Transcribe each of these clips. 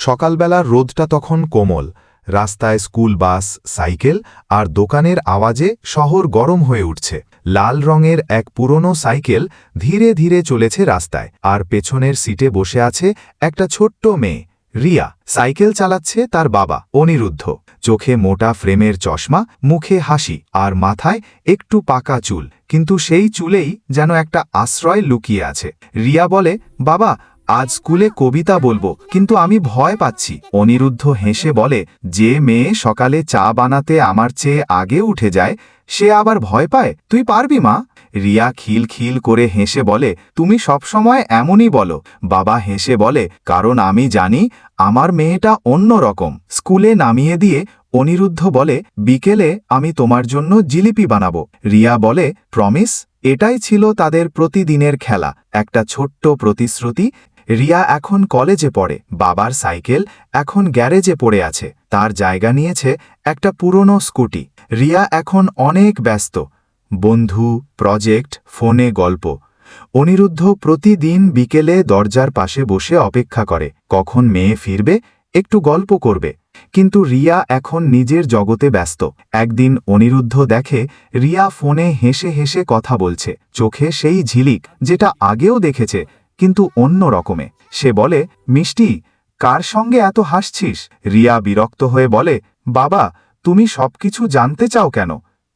সকালবেলার রোদটা তখন কোমল, রাস্তায় স্কুল বাস, সাইকেল আর দোকানের আওয়াজে শহর গরম হয়ে উঠছে। লাল রঙের এক পুরনো সাইকেল ধীরে ধীরে চলেছে রাস্তায় আর পেছনের সিটে বসে আছে একটা ছোট্ট মেয়ে, রিয়া। সাইকেল চালাচ্ছে তার বাবা, অনিরুদ্ধ। চোখে মোটা ফ্রেমের চশমা, মুখে হাসি আর মাথায় একটু পাকা চুল, কিন্তু সেই চুলেই যেন একটা আশ্রয় লুকিয়ে আছে। রিয়া বলে, বাবা আজ স্কুলে কবিতা বলব, কিন্তু আমি ভয় পাচ্ছি। অনিরুদ্ধ হেসে বলে, যে মেয়ে সকালে চা বানাতে আমার চেয়ে আগে উঠে যায়, সে আবার ভয় পায়? তুই পারবি মা? রিয়া খিল খিল করে হেসে বলে, তুমি সবসময় এমনই বলো। বাবা হেসে বলে, কারণ আমি জানি আমার মেয়েটা অন্য রকম। স্কুলে নামিয়ে দিয়ে অনিরুদ্ধ বলে, বিকেলে আমি তোমার জন্য জিলিপি বানাবো। রিয়া বলে, প্রমিস, এটাই ছিল তাদের প্রতিদিনের খেলা। একটা ছোট্ট প্রতিশ্রুতি রিয়া এখন কলেজে পড়ে, বাবার সাইকেল এখন গ্যারেজে পড়ে আছে, তার জায়গা নিয়েছে একটা পুরনো স্কুটি। রিয়া এখন অনেক ব্যস্ত, বন্ধু, প্রজেক্ট, ফোনে গল্প। অনিরুদ্ধ প্রতিদিন বিকেলে দরজার পাশে বসে অপেক্ষা করে, কখন মেয়ে ফিরবে, একটু গল্প করবে। কিন্তু রিয়া এখন নিজের জগতে ব্যস্ত। একদিন অনিরুদ্ধ দেখে রিয়া ফোনে হেসে হেসে কথা বলছে, চোখে সেই ঝিলিক যেটা আগেও দেখেছে কিন্তু অন্য রকমে। সে বলে মিষ্টি কার সঙ্গে এত হাসছিস? রিয়া বিরক্ত হয়ে বলে বাবা তুমি সবকিছু জানতে চাও কেন?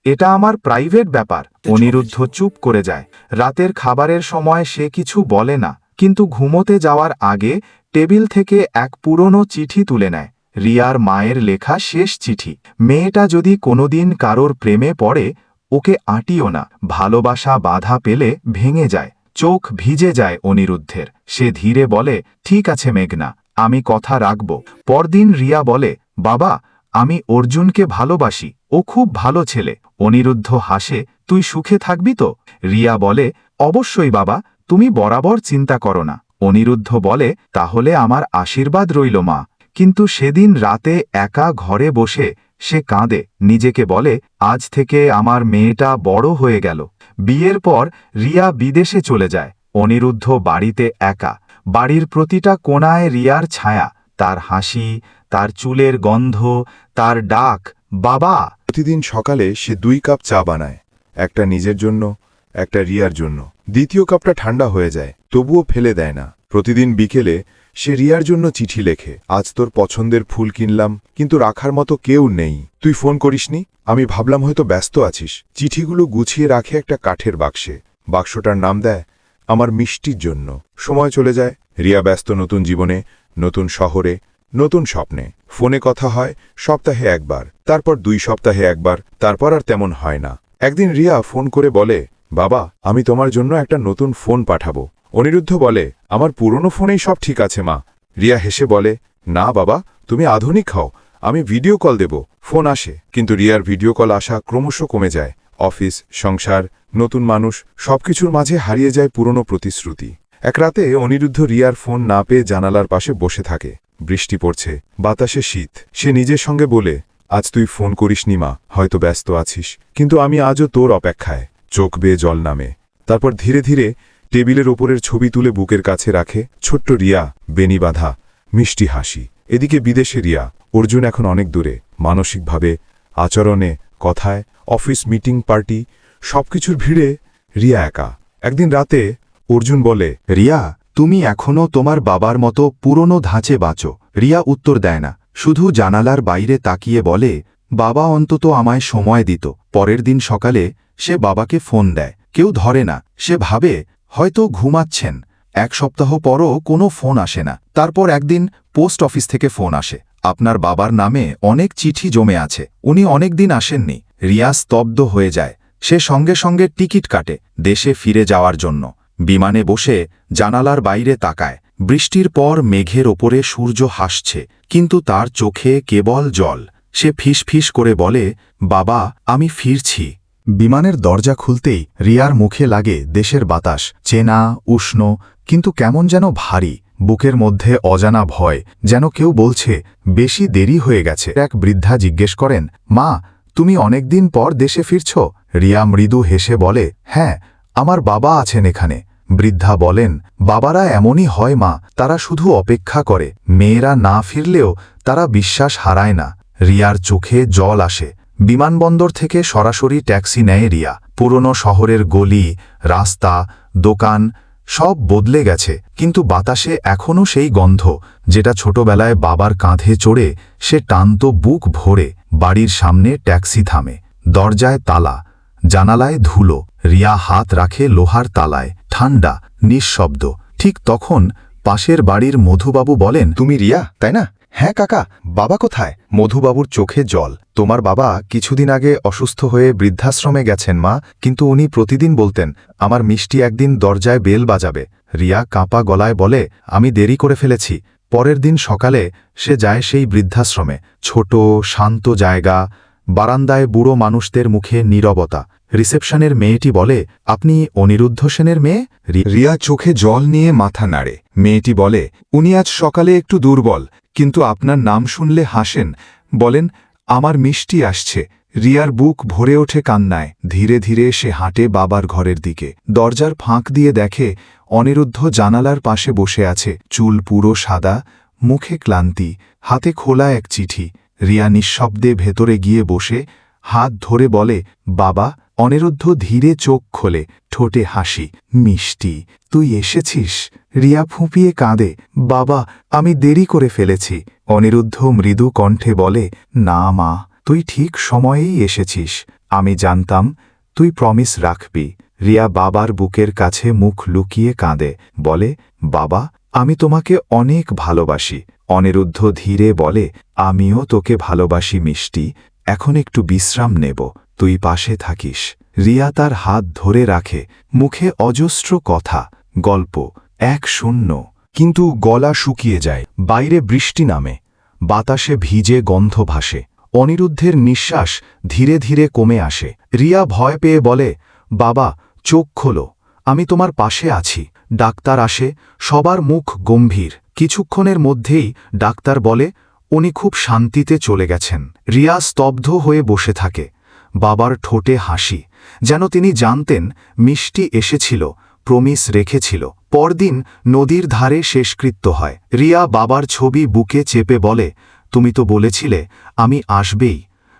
এটা আমার প্রাইভেট ব্যাপার। অনিরুদ্ধ চুপ করে যায়। রাতের খাবারের সময় সে কিছু বলে না কিন্তু ঘুমোতে যাওয়ার আগে টেবিল থেকে এক পুরনো চিঠি তুলে নেয়। রিয়ার মায়ের লেখা শেষ চিঠি। মেয়েটা যদি কোনোদিন কারোর প্রেমে পড়ে ওকে আঁটিও না। ভালোবাসা বাধা পেলে ভেঙে যায়। চোখ ভিজে যায় অনিরুদ্ধের। সে ধীরে বলে, ঠিক আছে মেঘনা, আমি কথা রাখব। পরদিন রিয়া বলে, বাবা, আমি অর্জুনকে ভালোবাসি, ও খুব ভালো ছেলে। অনিরুদ্ধ হাসে, তুই সুখে থাকবি তো? রিয়া বলে, অবশ্যই বাবা, তুমি বরাবর চিন্তা করো না। অনিরুদ্ধ বলে, তাহলে আমার আশীর্বাদ রইল মা। কিন্তু সেদিন রাতে একা ঘরে বসে সে কাঁদে। নিজেকে বলে, আজ থেকে আমার মেয়েটা বড় হয়ে গেল। বিয়ের পর রিয়া বিদেশে চলে যায়। অনিরুদ্ধ বাড়িতে একা। বাড়ির প্রতিটা কোণায় রিয়ার ছায়া। তার হাসি, তার চুলের গন্ধ, তার ডাক, বাবা! প্রতিদিন সকালে সে দুই কাপ চা বানায়। একটা নিজের জন্য, একটা রিয়ার জন্য। দ্বিতীয় কাপটা ঠান্ডা হয়ে যায়, তবুও ফেলে দেয় না। প্রতিদিন বিকেলে সে রিয়ার জন্য চিঠি লেখে, আজ তোর পছন্দের ফুল কিনলাম, কিন্তু রাখার মতো কেউ নেই। তুই ফোন করিসনি? আমি ভাবলাম হয়তো ব্যস্ত আছিস। চিঠিগুলো গুছিয়ে রাখে একটা কাঠের বাক্সে। বাক্সটার নাম দেয়, আমার মিষ্টির জন্য। সময় চলে যায়, রিয়া ব্যস্ত নতুন জীবনে, নতুন শহরে, নতুন স্বপ্নে। ফোনে কথা হয়, সপ্তাহে একবার, তারপর দুই সপ্তাহে একবার, তারপর আর তেমন হয় না। একদিন রিয়া ফোন করে বলে, বাবা, আমি তোমার জন্য একটা নতুন ফোন পাঠাবো। অনিরুদ্ধ বলে, আমার পুরনো ফোনেই সব ঠিক আছে, মা। রিয়া হেসে বলে, না, বাবা, তুমি আধুনিক হও। আমি ভিডিও কল দেব। ফোন আসে। কিন্তু রিয়ার ভিডিও কল আসা ক্রমশ কমে যায়। অফিস, সংসার, নতুন মানুষ, সবকিছুর মাঝে হারিয়ে যায় পুরনো প্রতিশ্রুতি। এক রাতে অনিরুদ্ধ রিয়ার ফোন না পেয়ে জানালার পাশে বসে থাকে। বৃষ্টি পড়ছে, বাতাসে শীত। সে নিজের সঙ্গে বলে, আজ তুই ফোন করিসনি, মা, হয়তো ব্যস্ত আছিস। কিন্তু আমি আজও তোর অপেক্ষায়। চোখ বেয়ে জল নামে। তারপর ধীরে ধীরে টেবিলের ওপরের ছবি তুলে বুকের কাছে রাখে, ছোট্ট রিয়া বেনি বাঁধা, মিষ্টি হাসি। এদিকে বিদেশে রিয়া, অর্জুন এখন অনেক দূরে, মানসিকভাবে, আচরণে, কথায়, অফিস মিটিং পার্টি, সবকিছুর ভিড়ে রিয়া একা। একদিন রাতে অর্জুন বলে, রিয়া, তুমি এখনও তোমার বাবার মতো পুরনো ধাঁচে বাঁচো। রিয়া উত্তর দেয় না, শুধু জানালার বাইরে তাকিয়ে বলে, বাবা অন্তত আমায় সময় দিত। পরের দিন সকালে সে বাবাকে ফোন দেয়। কেউ ধরে না, সে ভাবে হয়তো ঘুমাচ্ছেন। এক সপ্তাহ পরও কোনো ফোন আসে না। তারপর একদিন পোস্ট অফিস থেকে ফোন আসে। আপনার বাবার নামে অনেক চিঠি জমে আছে। উনি অনেক দিন আসেননি। রিয়া স্তব্ধ হয়ে যায়। সে সঙ্গে সঙ্গে টিকিট কাটে দেশে ফিরে যাওয়ার জন্য। বিমানে বসে জানালার বাইরে তাকায়। বৃষ্টির পর মেঘের ওপরে সূর্য হাসছে, কিন্তু তার চোখে কেবল জল। সে ফিস ফিস করে বলে, বাবা, আমি ফিরছি। বিমানের দরজা খুলতেই রিয়ার মুখে লাগে দেশের বাতাস, চেনা, উষ্ণ, কিন্তু কেমন যেন ভারী, বুকের মধ্যে অজানা ভয়, যেন কেউ বলছে, বেশি দেরি হয়ে গেছে। এক বৃদ্ধা জিজ্ঞেস করেন, মা, তুমি অনেকদিন পর দেশে ফিরছ? রিয়া মৃদু হেসে বলে হ্যাঁ আমার বাবা আছেন এখানে। বৃদ্ধা বলেন, বাবারা এমনই হয় মা, তারা শুধু অপেক্ষা করে। মেয়েরা না ফিরলেও তারা বিশ্বাস হারায় না। রিয়ার চোখে জল আসে। বিমানবন্দর থেকে সরাসরি ট্যাক্সি নেয় রিয়া। পুরনো শহরের গলি, রাস্তা, দোকান সব বদলে গেছে, কিন্তু বাতাসে এখনও সেই গন্ধ, যেটা ছোটবেলায় বাবার কাঁধে চড়ে সে টানত বুক ভরে, বাড়ির সামনে ট্যাক্সি থামে, দরজায় তালা, জানালায় ধুলো, রিয়া হাত রাখে লোহার তালায় ঠান্ডা নিঃশব্দ, ঠিক তখন পাশের বাড়ির মধুবাবু বলেন, তুমি রিয়া, তাই না? হ্যাঁ কাকা, বাবা কোথায়? মধুবাবুর চোখে জল। তোমার বাবা কিছুদিন আগে অসুস্থ হয়ে বৃদ্ধাশ্রমে গেছেন, মা। কিন্তু উনি প্রতিদিন বলতেন, আমার মিষ্টি একদিন দরজায় বেল বাজাবে। রিয়া কাঁপা গলায় বলে, আমি দেরি করে ফেলেছি। পরের দিন সকালে সে যায় সেই বৃদ্ধাশ্রমে। ছোট, শান্ত জায়গা, বারান্দায় বুড়ো মানুষদের মুখে নীরবতা। রিসেপশনের মেয়েটি বলে, আপনি অনিরুদ্ধ সেনের মেয়ে? রিয়া চোখে জল নিয়ে মাথা নাড়ে। মেয়েটি বলে, উনি আজ সকালে একটু দুর্বল, কিন্তু আপনার নাম শুনলে হাসেন। বলেন, আমার মিষ্টি আসছে। রিয়ার বুক ভরে ওঠে কান্নায়। ধীরে ধীরে সে হাঁটে বাবার ঘরের দিকে। দরজার ফাঁক দিয়ে দেখে, অনিরুদ্ধ জানালার পাশে বসে আছে। চুল পুরো সাদা, মুখে ক্লান্তি, হাতে খোলা এক চিঠি। রিয়া নিঃশব্দে ভেতরে গিয়ে বসে, হাত ধরে বলে, বাবা অনিরুদ্ধ ধীরে চোখ খোলে, ঠোঁটে হাসি, মিষ্টি, তুই এসেছিস? রিয়া ফুঁপিয়ে কাঁদে, বাবা, আমি দেরি করে ফেলেছি। অনিরুদ্ধ মৃদু কণ্ঠে বলে, না মা, তুই ঠিক সময়েই এসেছিস। আমি জানতাম, তুই প্রমিস রাখবি। রিয়া বাবার বুকের কাছে মুখ লুকিয়ে কাঁদে, বলে, বাবা, আমি তোমাকে অনেক ভালোবাসি। অনিরুদ্ধ ধীরে বলে, আমিও তোকে ভালোবাসি মিষ্টি, এখন একটু বিশ্রাম নেব। তুই পাশে থাকিস। রিয়া তার হাত ধরে রাখে। মুখে অজস্র কথা, গল্প, এক শূন্য। কিন্তু গলা শুকিয়ে যায়, বাইরে বৃষ্টি নামে। বাতাসে ভিজে গন্ধ ভাসে। অনিরুদ্ধের নিঃশ্বাস ধীরে ধীরে কমে আসে। রিয়া ভয় পেয়ে বলে, বাবা, চোখ খোলো। আমি তোমার পাশে আছি। ডাক্তার আসে, সবার মুখ গম্ভীর। কিছুক্ষণের মধ্যেই ডাক্তার বলে, উনি খুব শান্তিতে চলে গেছেন। রিয়া স্তব্ধ হয়ে বসে থাকে। বাবার ঠোঁটে হাসি। যেন তিনি জানতেন, মিষ্টি এসেছিল, প্রমিস রেখেছিল। পরদিন নদীর ধারে শেষকৃত্য হয়। রিয়া বাবার ছবি বুকে চেপে বলে, তুমি তো বলেছিলে, আমি আসবেই।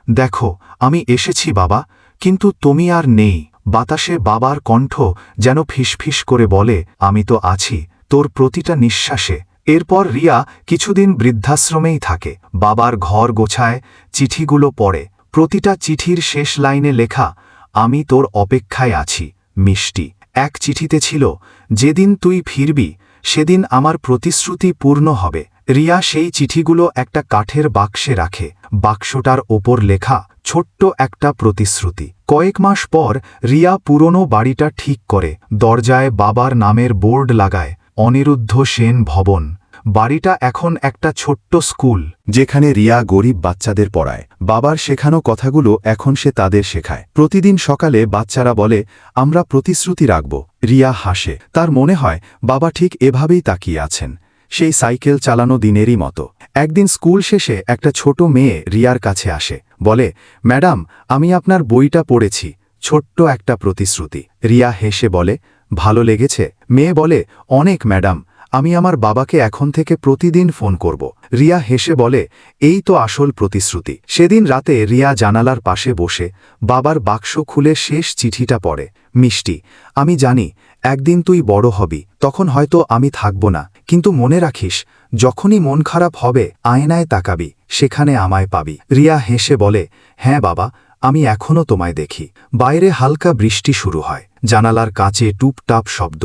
দেখো, আমি এসেছি বাবা, কিন্তু তুমি আর নেই বাতাসে বাবার কণ্ঠ যেন ফিসফিস করে বলে, আমি তো আছি, তোর প্রতিটা নিঃশ্বাসে এরপর রিয়া কিছুদিন বৃদ্ধাশ্রমেই থাকে। বাবার ঘর গোছায়, চিঠিগুলো পড়ে। প্রতিটা চিঠির শেষ লাইনে লেখা, আমি তোর অপেক্ষায় আছি, মিষ্টি। এক চিঠিতে ছিল, যেদিন তুই ফিরবি, সেদিন আমার প্রতিশ্রুতি পূর্ণ হবে। রিয়া সেই চিঠিগুলো একটা কাঠের বাক্সে রাখে। বাক্সটার ওপর লেখা, ছোট্ট একটা প্রতিশ্রুতি। কয়েক মাস পর, রিয়া পুরনো বাড়িটা ঠিক করে, দরজায় বাবার নামের বোর্ড লাগায়, অনিরুদ্ধ সেন ভবন। বাড়িটা এখন একটা ছোট্ট স্কুল, যেখানে রিয়া গরিব বাচ্চাদের পড়ায়। বাবার শেখানো কথাগুলো এখন সে তাদের শেখায়। প্রতিদিন সকালে বাচ্চারা বলে, আমরা প্রতিশ্রুতি রাখব। রিয়া হাসে। তার মনে হয়, বাবা ঠিক এভাবেই তাকিয়ে আছেন। সেই সাইকেল চালানো দিনেরই মতো। একদিন স্কুল শেষে একটা ছোট মেয়ে রিয়ার কাছে আসে। বলে, ম্যাডাম, আমি আপনার বইটা পড়েছি। ছোট্ট একটা প্রতিশ্রুতি। রিয়া হেসে বলে, ভালো লেগেছে। মেয়ে বলে, অনেক, ম্যাডাম। আমি আমার বাবাকে এখন থেকে প্রতিদিন ফোন করব। রিয়া হেসে বলে, এই তো আসল প্রতিশ্রুতি। সেদিন রাতে রিয়া জানালার পাশে বসে বাবার বাক্স খুলে শেষ চিঠিটা পড়ে। মিষ্টি, আমি জানি, একদিন তুই বড় হবি, তখন হয়তো আমি থাকব না, কিন্তু মনে রাখিস, যখনই মন খারাপ হবে, আয়নায় তাকাবি, সেখানে আমায় পাবি। রিয়া হেসে বলে হ্যাঁ বাবা আমি এখনও তোমায় দেখি। বাইরে হালকা বৃষ্টি শুরু হয়। জানালার কাছে টুপটাপ শব্দ,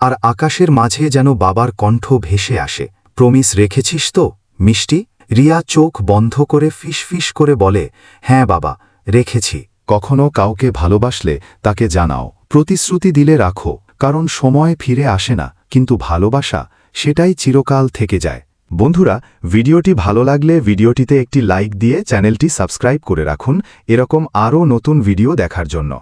আর আকাশের মাঝে যেন বাবার কণ্ঠ ভেসে আসে। প্রমিস, রেখেছিস তো? মিষ্টি? রিয়া চোখ বন্ধ করে ফিসফিস করে বলে হ্যাঁ বাবা, রেখেছি। কখনো কাউকে ভালোবাসলে তাকে জানাও। প্রতিশ্রুতি দিলে রাখো। কারণ সময় ফিরে আসে না, কিন্তু ভালোবাসা সেটাই চিরকাল থেকে যায়। বন্ধুরা, ভিডিওটি ভালো লাগলে ভিডিওটিতে একটি লাইক দিয়ে চ্যানেলটি সাবস্ক্রাইব করে রাখুন। এরকম আরও নতুন ভিডিও দেখার জন্য।